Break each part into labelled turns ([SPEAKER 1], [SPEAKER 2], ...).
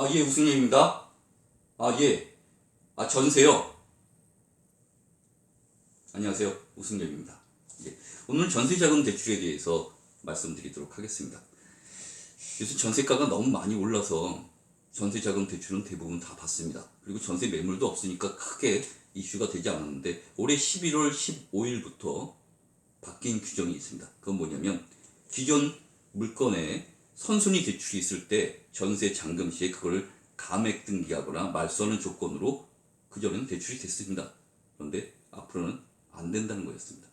[SPEAKER 1] 아, 예, 우승님입니다. 아, 예. 아, 전세요. 안녕하세요. 우승엽입니다. 예. 오늘 전세자금 대출에 대해서 말씀드리도록 하겠습니다. 요즘 전세가가 너무 많이 올라서 전세자금 대출은 대부분 다 받습니다. 그리고 전세 매물도 없으니까 크게 이슈가 되지 않았는데 올해 11월 15일부터 바뀐 규정이 있습니다. 그건 뭐냐면 기존 물건에 선순위 대출이 있을 때 전세 잔금 시에 그걸 감액 등기하거나 말소하는 조건으로 그전에는 대출이 됐습니다. 그런데 앞으로는 안 된다는 거였습니다.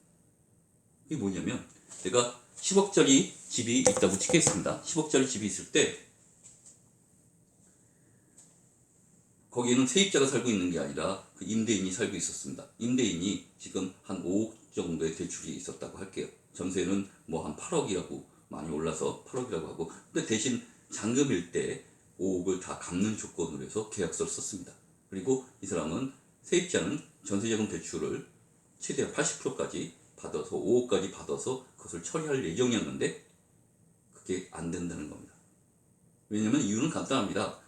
[SPEAKER 1] 이게 뭐냐면 내가 10억짜리 집이 있다고 치겠습니다. 10억짜리 집이 있을 때 거기에는 세입자가 살고 있는 게 아니라 그 임대인이 살고 있었습니다. 임대인이 지금 한 5억 정도의 대출이 있었다고 할게요. 전세는 뭐 한 8억이라고 많이 올라서 8억이라고 하고 근데 대신 잔금일 때 5억을 다 갚는 조건으로 해서 계약서를 썼습니다. 그리고 이 사람은 세입자는 전세자금 대출을 최대한 80%까지 받아서 5억까지 받아서 그것을 처리할 예정이었는데 그게 안 된다는 겁니다. 왜냐면 이유는 간단합니다.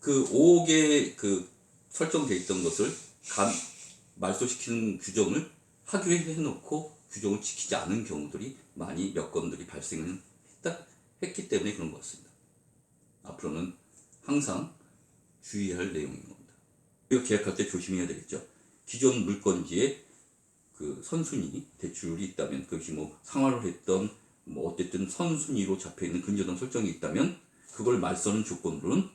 [SPEAKER 1] 그 5억에 그 설정돼 있던 것을 감, 말소시키는 규정을 하기로 해놓고 규정을 지키지 않은 경우들이 많이 몇 건들이 발생을 했다, 했기 때문에 그런 것 같습니다. 앞으로는 항상 주의할 내용인 겁니다. 이거 계약할 때 조심해야 되겠죠. 기존 물건지에 그 선순위 대출이 있다면 그것이 뭐 상환을 했던 뭐 어쨌든 선순위로 잡혀 있는 근저당 설정이 있다면 그걸 말소하는 조건으로는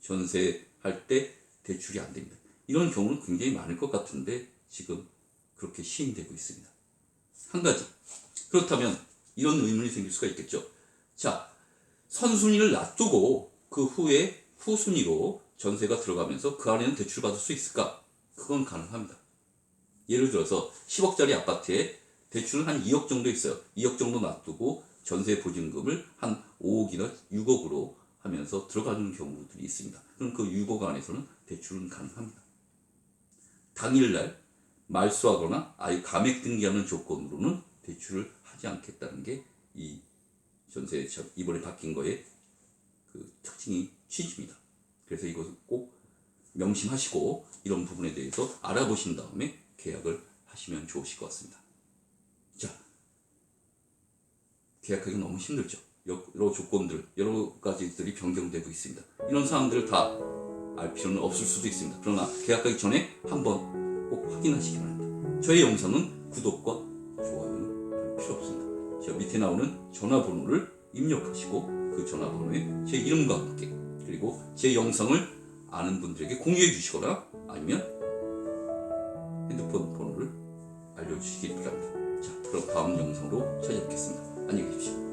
[SPEAKER 1] 전세할 때 대출이 안 됩니다. 이런 경우는 굉장히 많을 것 같은데 지금 그렇게 시행되고 있습니다. 한 가지. 그렇다면 이런 의문이 생길 수가 있겠죠. 자, 선순위를 놔두고 그 후에 후순위로 전세가 들어가면서 그 안에는 대출 받을 수 있을까? 그건 가능합니다. 예를 들어서 10억짜리 아파트에 대출은 한 2억 정도 있어요. 2억 정도 놔두고 전세 보증금을 한 5억이나 6억으로 하면서 들어가는 경우들이 있습니다. 그럼 그 6억 안에서는 대출은 가능합니다. 당일날 말소하거나 아예 감액 등기하는 조건으로는 대출을 하지 않겠다는 게 이 전세 이번에 바뀐 거의 그 특징이 취지입니다. 그래서 이것을 꼭 명심하시고 이런 부분에 대해서 알아보신 다음에 계약을 하시면 좋으실 것 같습니다. 자, 계약하기 너무 힘들죠. 여러 조건들, 여러 가지들이 변경되고 있습니다. 이런 사항들을 다 알 필요는 없을 수도 있습니다. 그러나 계약하기 전에 한번 꼭 확인하시기 바랍니다. 저희 영상은 구독과 좋아요는 별 필요 없습니다. 저 밑에 나오는 전화번호를 입력하시고 그 전화번호에 제 이름과 함께 그리고 제 영상을 아는 분들에게 공유해 주시거나 아니면 핸드폰 번호를 알려주시기 바랍니다. 자, 그럼 다음 영상으로 찾아뵙겠습니다. 안녕히 계십시오.